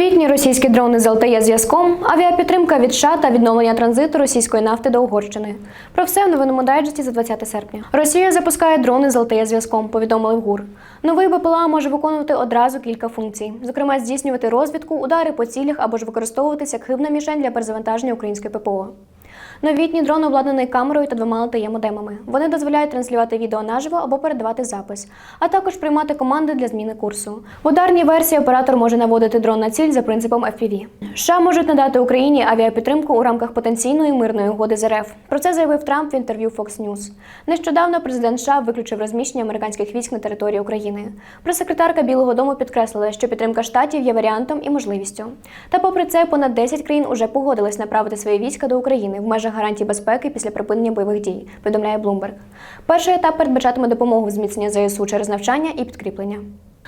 Новітні російські дрони з ЛТЕ зв'язком, авіапідтримка від США та відновлення транзиту російської нафти до Угорщини. Про все в новинному дайджесті за 20 серпня. Росія запускає дрони з ЛТЕ зв'язком, повідомили ГУР. Новий БПЛА може виконувати одразу кілька функцій, зокрема здійснювати розвідку, удари по цілях або ж використовуватися як хибна мішень для перезавантаження української ППО. Новітній дрон обладнаний камерою та двома lte модемами. Вони дозволяють транслювати відео наживо або передавати запис, а також приймати команди для зміни курсу. В ударній версії оператор може наводити дрон на ціль за принципом FPV. США можуть надати Україні авіапідтримку у рамках потенційної мирної угоди з РФ. Про це заявив Трамп в інтерв'ю Fox News. Нещодавно президент США виключив розміщення американських військ на території України. Прес-секретарка Білого Дому підкреслила, що підтримка штатів є варіантом і можливістю. Та попри це, понад 10 країн уже погодились направити свої війська до України в межах гарантій безпеки після припинення бойових дій, повідомляє Bloomberg. Перший етап передбачатиме допомогу в зміцненні ЗСУ через навчання і підкріплення.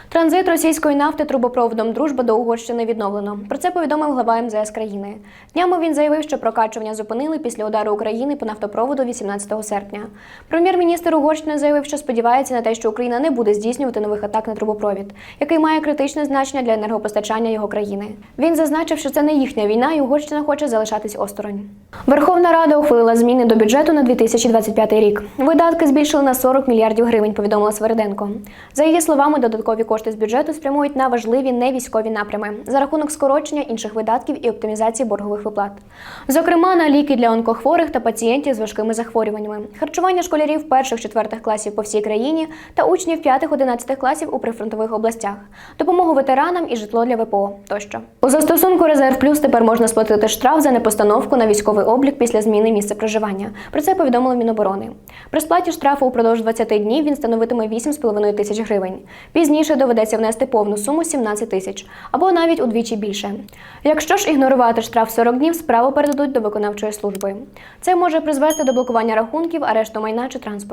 Транзит російської нафти трубопроводом Дружба до Угорщини відновлено. Про це повідомив глава МЗС країни. Днями він заявив, що прокачування зупинили після удару України по нафтопроводу 18 серпня. Прем'єр-міністр Угорщини заявив, що сподівається на те, що Україна не буде здійснювати нових атак на трубопровід, який має критичне значення для енергопостачання його країни. Він зазначив, що це не їхня війна, і Угорщина хоче залишатись осторонь. Верховна Рада ухвалила зміни до бюджету на 2025 рік. Видатки збільшили на 40 мільярдів гривень, повідомила Свериденко. За її словами, додаткові кошти з бюджету спрямують на важливі невійськові напрями за рахунок скорочення інших видатків і оптимізації боргових виплат. Зокрема, на ліки для онкохворих та пацієнтів з важкими захворюваннями, харчування школярів перших-четвертих класів по всій країні та учнів п'ятих-одинадцятих класів у прифронтових областях, допомогу ветеранам і житло для ВПО тощо. У застосунку Резерв Плюс тепер можна сплатити штраф за непостановку на військовий облік після зміни місця проживання. Про це повідомили Міноборони. При сплаті штрафу упродовж 20 днів він становитиме 8,5 тисяч гривень. Пізніше доведеться внести повну суму 17 тисяч або навіть удвічі більше. Якщо ж ігнорувати штраф 40 днів, справу передадуть до виконавчої служби. Це може призвести до блокування рахунків, арешту майна чи транспорту.